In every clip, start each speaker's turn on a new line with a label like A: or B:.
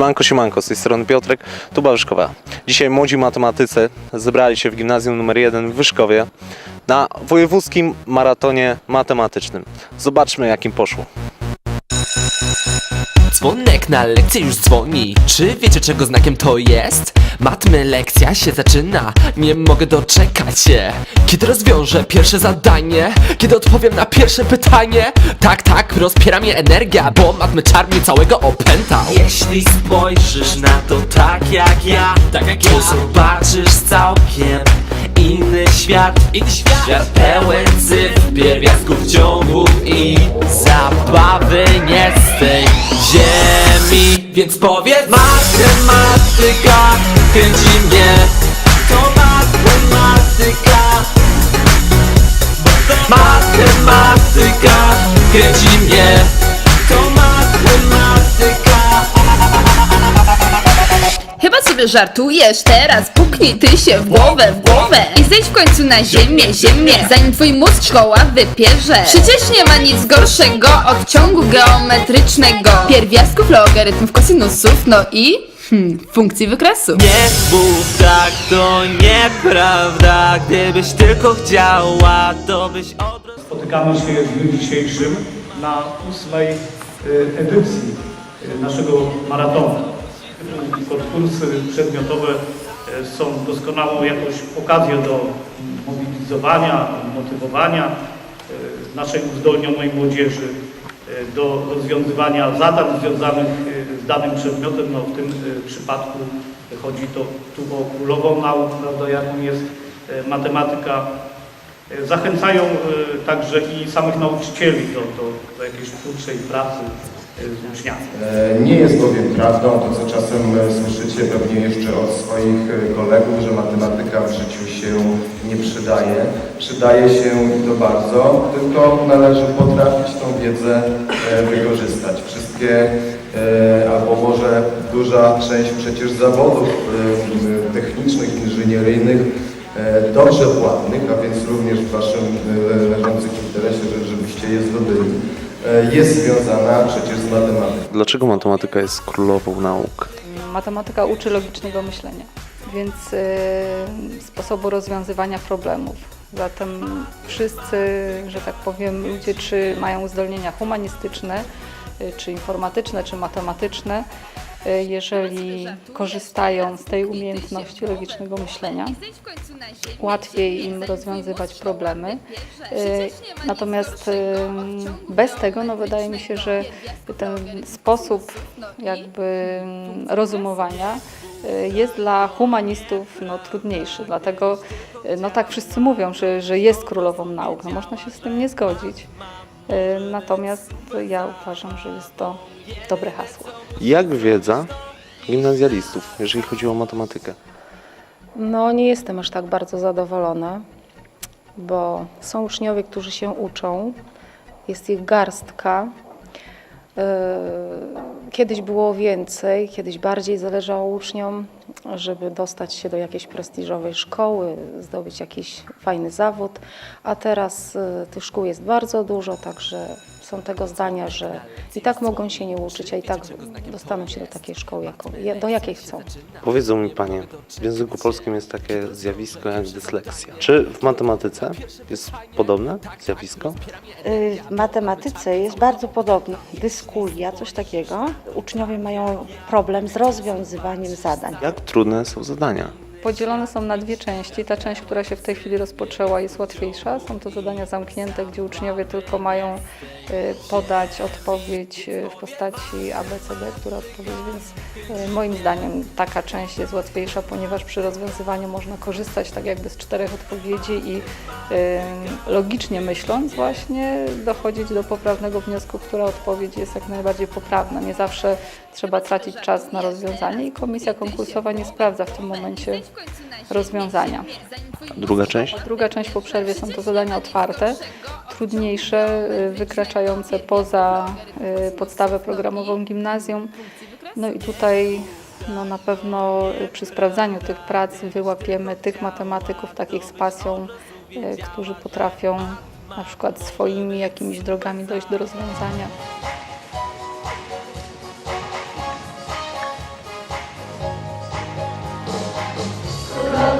A: Siemanko, siemanko, z tej strony Piotrek, tu Wyszkowa. Dzisiaj młodzi matematycy zebrali się w gimnazjum nr 1 w Wyszkowie na wojewódzkim maratonie matematycznym. Zobaczmy jak im poszło.
B: Dzwonek na lekcję już dzwoni. Czy wiecie czego znakiem to jest? Matmy lekcja się zaczyna. Nie mogę doczekać się. Kiedy rozwiążę pierwsze zadanie Kiedy odpowiem na pierwsze pytanie Tak, tak, rozpiera mnie energia Bo matmy czar mnie całego opętał Jeśli spojrzysz na to tak jak ja Tak jak ja. To zobaczysz całkiem inny świat. Inny świat Świat pełen cyfr, pierwiastków, ciągów i zabawy nie z tej ziemi. Więc powiedz Matematyka kręci mnie
C: sobie żartujesz. Teraz, puknij ty się w głowę, w głowę. I zejdź w końcu na ziemię, ziemię Zanim twój mózg szkoła wypierze. Przecież nie ma nic gorszego od ciągu geometrycznego. Pierwiastków, logarytmów, kosinusów, no i... Hmm, funkcji wykresu.
B: Nie mów tak, to nieprawda. Gdybyś tylko chciała, to byś od
D: Spotykamy się w dniu dzisiejszym na ósmej y, edycji y, naszego maratonu. Konkursy przedmiotowe y, są doskonałą jakąś okazją do mobilizowania, motywowania y, naszej uzdolnionej młodzieży y, do rozwiązywania zadań związanych z danym przedmiotem. No, w tym przypadku chodzi to tu o królową nauk, prawda, jaką jest matematyka. E, Zachęcają e, także i samych nauczycieli do, do, do jakiejś twórczej pracy e,
E: Nie jest bowiem prawdą to, co czasem e, słyszycie pewnie jeszcze od swoich e, kolegów, że matematyka w życiu się nie przydaje. Przydaje się i to bardzo, tylko należy potrafić tą wiedzę wykorzystać. Wszystkie, albo może duża część przecież zawodów technicznych, inżynieryjnych, dobrze płatnych, a więc również w Waszym leżących interesie, że- żebyście je zdobyli, jest związana przecież z matematyką.
A: Dlaczego matematyka jest królową nauk?
F: Matematyka uczy logicznego myślenia, więc y, sposobu rozwiązywania problemów. Zatem wszyscy, że tak powiem, ludzie, czy mają uzdolnienia humanistyczne, y, czy informatyczne, czy matematyczne, jeżeli korzystają z tej umiejętności logicznego myślenia, łatwiej im rozwiązywać problemy. Y, Natomiast y, bez tego, no wydaje mi się, że ten sposób jakby mm, rozumowania y, jest dla humanistów no, trudniejszy. Dlatego y, no tak wszyscy mówią, że, że jest królową nauk. No, można się z tym nie zgodzić. Natomiast ja uważam, że jest to dobre hasło.
A: Jak wiedza gimnazjalistów, jeżeli chodzi o matematykę?
G: No, nie jestem aż tak bardzo zadowolona, bo są uczniowie, którzy się uczą, jest ich garstka. Yy, Kiedyś było więcej, kiedyś bardziej zależało uczniom, żeby dostać się do jakiejś prestiżowej szkoły, zdobyć jakiś fajny zawód, a teraz yy, tych szkół jest bardzo dużo, także są tego zdania, że i tak mogą się nie uczyć, a i tak dostaną się do takiej szkoły, jaką, do jakiej chcą.
A: Powiedzą mi Panie, w języku polskim jest takie zjawisko jak dysleksja. Czy w matematyce jest podobne zjawisko?
H: Y, W matematyce jest bardzo podobno. Dyskulia, coś takiego. Uczniowie mają problem z rozwiązywaniem zadań.
A: Jak trudne są zadania?
F: Podzielone są na dwie części. Ta część, która się w tej chwili rozpoczęła, jest łatwiejsza. Są to zadania zamknięte, gdzie uczniowie tylko mają y, podać odpowiedź y, w postaci ABCD, która odpowiedź, więc y, moim zdaniem taka część jest łatwiejsza, ponieważ przy rozwiązywaniu można korzystać tak jakby z czterech odpowiedzi i logicznie myśląc właśnie dochodzić do poprawnego wniosku, która odpowiedź jest jak najbardziej poprawna. Nie zawsze trzeba tracić czas na rozwiązanie i komisja konkursowa nie sprawdza w tym momencie rozwiązania.
A: Druga część?
F: Druga część po przerwie są to zadania otwarte, trudniejsze, y, wykraczające poza y, podstawę programową gimnazjum. No i tutaj no na pewno y, przy sprawdzaniu tych prac wyłapiemy tych matematyków takich z pasją, którzy potrafią na przykład swoimi jakimiś drogami dojść do rozwiązania.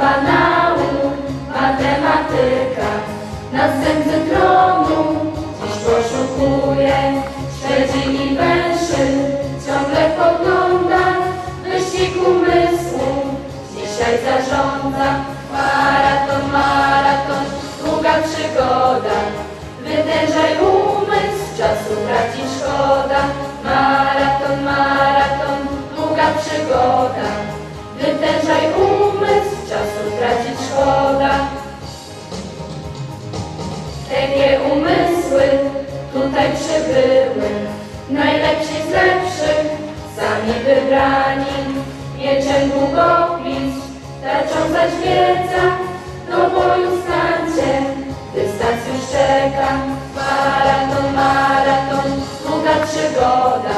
I: banału matematyka. Następcy tronu dziś poszukuje Śledzi i węszy, ciągle pogląda Wyścig umysłu. Dzisiaj zarządza Maraton, maraton, długa przygoda. Wytężaj umysł, czasu tracisz Mieczem długopis, tarczą zaś wiedza, do boju stańcie, dystans już czeka. Maraton, maraton, długa przygoda,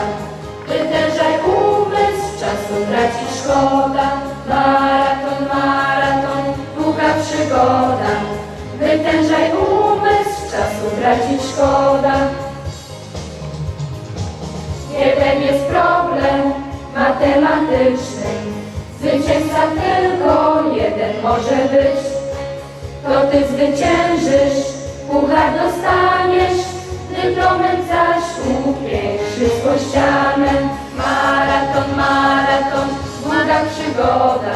I: wytężaj umysł, czasu tracić szkoda. Maraton, maraton, długa przygoda, wytężaj umysł, czasu tracić szkoda. Jeden jest problem matematyczny, zwycięzca tylko jeden może być. To ty zwyciężysz, puchar dostaniesz, dyplomem zaś upiększysz ścianę. Maraton, maraton, długa przygoda,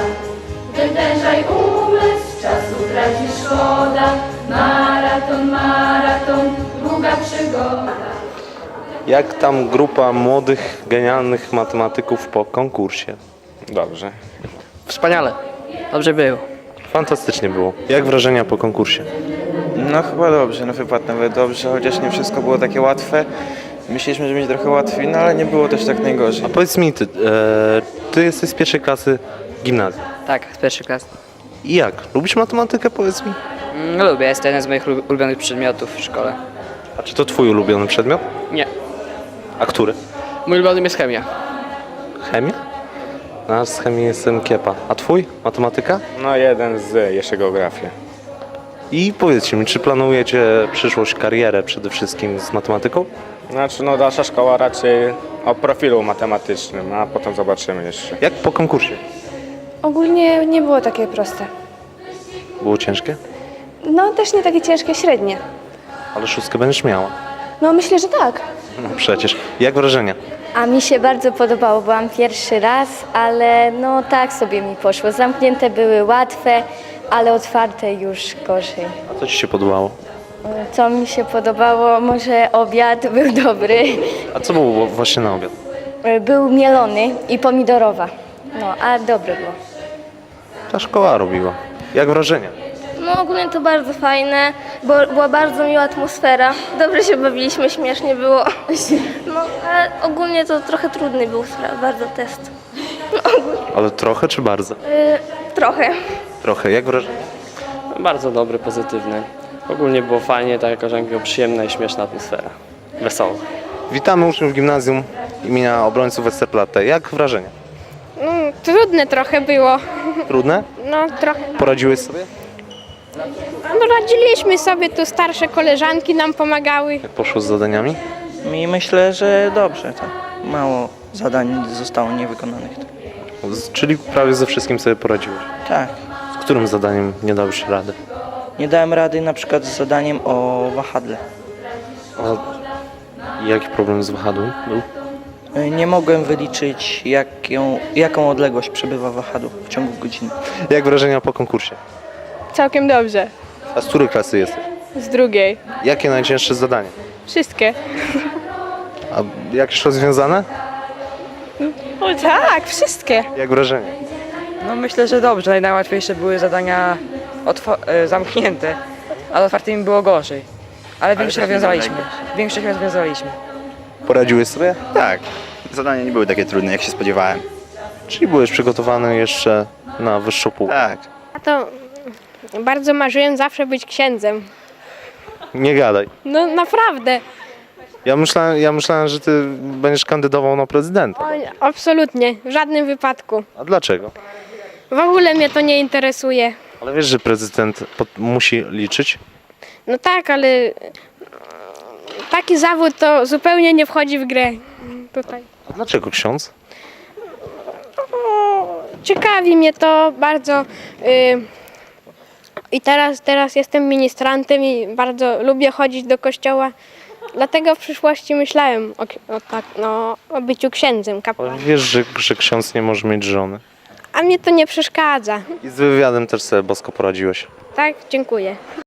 I: wytężaj umysł, czasu tracić szkoda. Maraton, maraton, długa przygoda.
A: Jak tam grupa młodych, genialnych matematyków po konkursie?
J: Dobrze.
K: Wspaniale. Dobrze było.
A: Fantastycznie było. Jak wrażenia po konkursie?
J: No chyba dobrze, no wypadł nawet dobrze, chociaż nie wszystko było takie łatwe. Myśleliśmy, że będzie trochę łatwiej, no ale nie było też tak najgorzej.
A: A powiedz mi, ty, e, ty jesteś z pierwszej klasy gimnazjum.
K: Tak, z pierwszej klasy.
A: I jak? Lubisz matematykę, powiedz mi?
K: Mm, lubię, jest to jeden z moich ulu- ulubionych przedmiotów w szkole.
A: A czy to twój ulubiony przedmiot?
K: Nie.
A: A który?
K: Mój ulubiony jest chemia.
A: Chemia? No, z chemii jestem kiepa. A twój? Matematyka?
J: No jeden z jeszcze geografię.
A: I powiedzcie mi, czy planujecie przyszłość, karierę przede wszystkim z matematyką?
J: Znaczy no dalsza szkoła raczej o profilu matematycznym, a potem zobaczymy jeszcze.
A: Jak po konkursie?
L: Ogólnie nie było takie proste.
A: Było ciężkie?
L: No też nie takie ciężkie, średnie.
A: Ale szóstkę będziesz miała.
L: No myślę, że tak.
A: No przecież. Jak wrażenia?
M: A mi się bardzo podobało, byłam pierwszy raz, ale no tak sobie mi poszło. Zamknięte były łatwe, ale otwarte już gorzej.
A: A co ci się podobało?
M: Co mi się podobało, może obiad był dobry.
A: A co było właśnie na obiad?
M: Był mielony i pomidorowa. No, a dobre było.
A: Ta szkoła robiła. Jak wrażenia?
L: No ogólnie to bardzo fajne, bo była bardzo miła atmosfera. Dobrze się bawiliśmy, śmiesznie było. No, ale ogólnie to trochę trudny był bardzo test.
A: Ale trochę czy bardzo?
L: Y, trochę.
A: Trochę. Jak wrażenia?
K: Bardzo dobry, pozytywny. Ogólnie było fajnie, taka koleżanka przyjemna i śmieszna atmosfera. Wesoło.
A: Witamy uczniów gimnazjum imienia obrońców Westerplatte. Jak wrażenia?
L: No, trudne trochę było.
A: Trudne?
L: No trochę.
A: Poradziłeś sobie?
L: No, radziliśmy sobie, tu starsze koleżanki nam pomagały.
A: Jak poszło z zadaniami?
K: I myślę, że dobrze. Tak. Mało zadań zostało niewykonanych.
A: Z, czyli prawie ze wszystkim sobie poradziłeś.
K: Tak.
A: Z którym zadaniem nie dałeś rady?
K: Nie dałem rady na przykład z zadaniem o wahadle.
A: A jaki problem z wahadłem był?
K: Nie mogłem wyliczyć, jaką, jaką odległość przebywa wahadło w ciągu godziny.
A: Jak wrażenia po konkursie?
L: Całkiem dobrze.
A: A z której klasy jesteś?
L: Z drugiej.
A: Jakie najcięższe zadanie?
L: Wszystkie.
A: A jakieś rozwiązane?
L: O tak, wszystkie.
A: Jak wrażenie?
K: No myślę, że dobrze. Najłatwiejsze były zadania e, zamknięte, a z otwartymi było gorzej. Ale większość rozwiązaliśmy. Większość rozwiązaliśmy.
A: Poradziłeś sobie?
J: Tak. Zadania nie były takie trudne, jak się spodziewałem.
A: Czyli byłeś przygotowany jeszcze na wyższą półkę?
J: Tak.
L: A to bardzo marzyłem zawsze być księdzem.
A: Nie gadaj.
L: No naprawdę.
A: Ja myślałem, ja myślałem, że ty będziesz kandydował na prezydenta.
L: O, absolutnie, w żadnym wypadku.
A: A dlaczego?
L: W ogóle mnie to nie interesuje.
A: Ale wiesz, że prezydent pod- musi liczyć?
L: No tak, ale taki zawód to zupełnie nie wchodzi w grę tutaj.
A: A dlaczego ksiądz?
L: Ciekawi mnie to bardzo, y, i teraz, teraz jestem ministrantem i bardzo lubię chodzić do kościoła. Dlatego w przyszłości myślałem o, o, tak, no, o byciu księdzem,
A: Ale
L: kapłanem.
A: wiesz, że, że ksiądz nie może mieć żony.
L: A mnie to nie przeszkadza.
A: I z wywiadem też sobie bosko poradziłeś.
L: Tak, dziękuję.